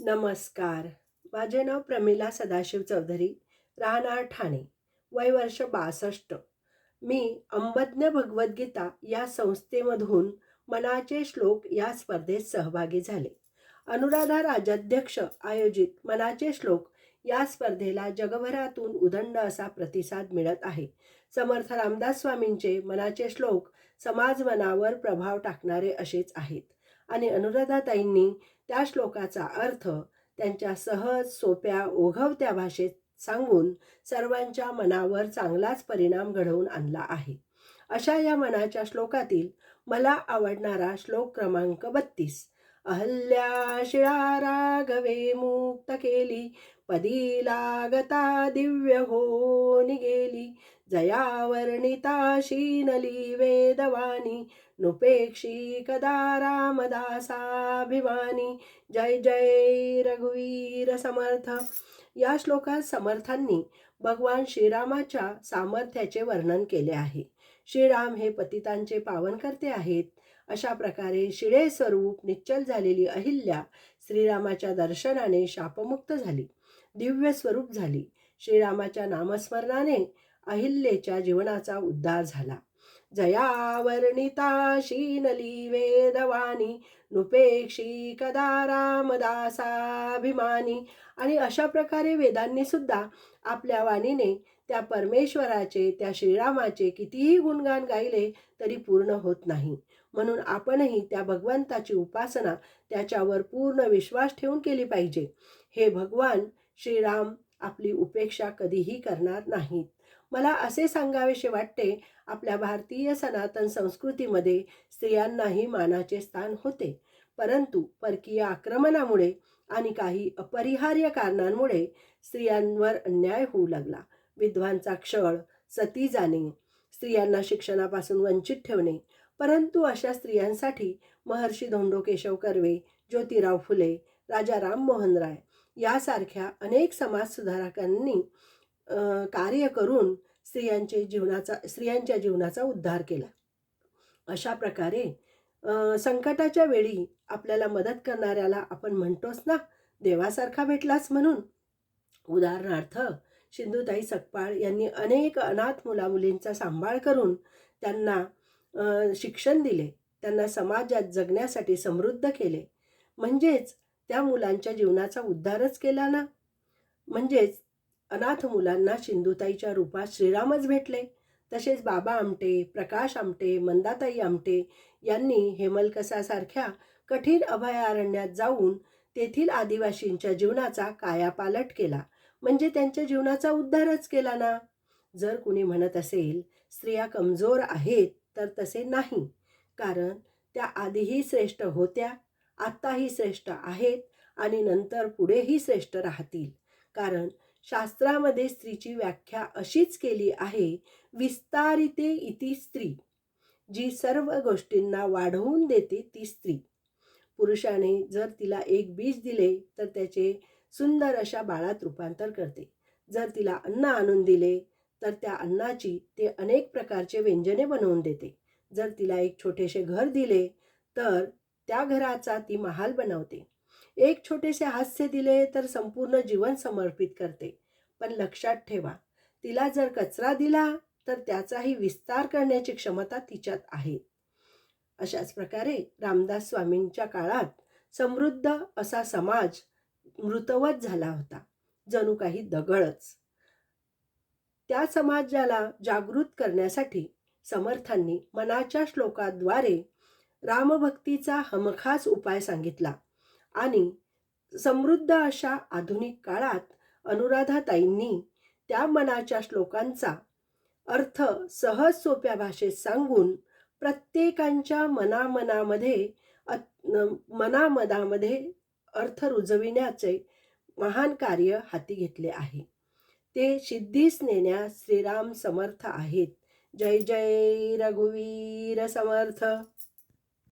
नमस्कार. माझे नाव प्रमिला सदाशिव चौधरी राहणार ठाणे वय वर्ष बासष्ट. मी अंबज्ञ भगवद्गीता या संस्थेमधून मनाचे श्लोक या स्पर्धेत सहभागी झाले. अनुराधा राजाध्यक्ष आयोजित मनाचे श्लोक या स्पर्धेला जगभरातून उदंड असा प्रतिसाद मिळत आहे. समर्थ रामदास स्वामींचे मनाचे श्लोक समाज मनावर प्रभाव टाकणारे असेच आहेत. आणि अनुराधाताईंनी त्या श्लोकाचा अर्थ त्यांच्या सहज सोप्या ओघवत्या भाषेत सांगून सर्वांच्या मनावर चांगलाच परिणाम घडवून आणला आहे. अशा या मनाच्या श्लोकातील मला आवडणारा श्लोक क्रमांक बत्तीस. अहल्या शिळा राघवे मुक्त केली पदी लागता दिव्य हो निगेली जयावर्णिता शीनली वेदवाणी नुपेक्षी कदा रामदासाभिमानी जय जय रघुवीर समर्थ. या श्लोकात समर्थांनी भगवान श्रीरामाच्या सामर्थ्याचे वर्णन केले आहे. श्रीराम हे पतितांचे पावनकर्ते आहेत. अशा प्रकारे शिळे स्वरूप निश्चल झालेली अहिल्या श्रीरामाच्या दर्शनाने शापमुक्त झाली. दिव्य स्वरूप झाली. श्रीरामाच्या नामस्मरणाने अहिल्येच्या जीवनाचा उद्धार झाला. जयावर्णिता शीनली वेदवाणी नुपेक्षी कदा रामदासाभिमानी आणि अशा प्रकारे वेदांनी सुद्धा आपल्या वाणीने त्या परमेश्वराचे त्या श्रीरामाचे कितीही गुणगान गायले तरी पूर्ण होत नाही. म्हणून आपणही त्या भगवंताची उपासना त्याच्यावर पूर्ण विश्वास ठेवून केली पाहिजे. हे भगवान श्रीराम आपली उपेक्षा कधीही करणार नाहीत. मला असे सांगावेसे वाटते आपल्या भारतीय सनातन संस्कृतीमध्ये स्त्रियांनाही मानाचे स्थान होते. परंतु परकीय आक्रमणामुळे आणि काही अपरिहार्य कारणांमुळे स्त्रियांवर अन्याय होऊ लागला. विद्वांचा क्षळ सती जाणे स्त्रियांना शिक्षणापासून वंचित ठेवणे परंतु अशा स्त्रियांसाठी महर्षी धोंडो केशव कर्वे ज्योतिराव फुले राजा राममोहन राय यासारख्या अनेक समाजसुधारकांनी कार्य करून स्त्रियांचे जीवनाचा स्त्रियांच्या जीवनाचा उद्धार केला. अशा प्रकारे संकटाच्या वेळी आपल्याला मदत करणाऱ्याला आपण म्हणतोच ना देवासारखा भेटलाच म्हणून. उदाहरणार्थ सिंधुताई सकपाळ यांनी अनेक अनाथ मुलामुलींचा सांभाळ करून त्यांना शिक्षण दिले. त्यांना समाजात जगण्यासाठी समृद्ध केले. म्हणजेच त्या मुलांच्या जीवनाचा उद्धारच केला ना. म्हणजेच अनाथ मुलांना सिंधुताईच्या रूपात श्रीरामच भेटले. तसेच बाबा आमटे प्रकाश आमटे मंदाताई आमटे यांनी हेमलकसासारख्या कठीण अभयारण्यात जाऊन तेथील आदिवासींच्या जीवनाचा कायापालट केला. म्हणजे त्यांच्या जीवनाचा उद्धारच केला ना? जर कुणी म्हणत असेल स्त्रिया कमजोर आहेत तर तसे नाही. कारण त्या आधीही श्रेष्ठ होत्या आत्ताही श्रेष्ठ आहेत आणि नंतर पुढेही श्रेष्ठ राहतील. कारण शास्त्रामध्ये स्त्रीची व्याख्या अशीच केली आहे विस्तारिते इति स्त्री. जी सर्व गोष्टींना वाढवून देते ती स्त्री. पुरुषाने जर तिला एक बीज दिले तर त्याचे सुंदर अशा बाळात रूपांतर करते. जर तिला अन्न आणून दिले तर त्या अन्नाची ते अनेक प्रकारचे व्यंजने बनवून देते. जर तिला एक छोटेसे घर दिले तर त्या घराचा ती महाल बनवते. एक छोटेसे हास्य दिले तर संपूर्ण जीवन समर्पित करते. पण लक्षात ठेवा तिला जर कचरा दिला तर त्याचाही विस्तार करण्याची क्षमता तिच्यात आहे. अशाच प्रकारे रामदास स्वामींच्या काळात समृद्ध असा समाज मृतवत झाला होता जणू काही दगडच. त्या समाजाला जागृत करण्यासाठी समर्थांनी मनाच्या श्लोकाद्वारे रामभक्तीचा हमखास उपाय सांगितला. आणि समृद्ध अशा आधुनिक काळात अनुराधाताईंनी त्या मनाच्या श्लोकांचा अर्थ सहज सोप्या भाषेत सांगून प्रत्येकांच्या मनामनामध्ये मनामनामध्ये अर्थ रुजविण्याचे महान कार्य हाती घेतले आहे. ते सिद्धीस नेण्यास श्रीराम समर्थ आहेत. जय जय रघुवीर समर्थ.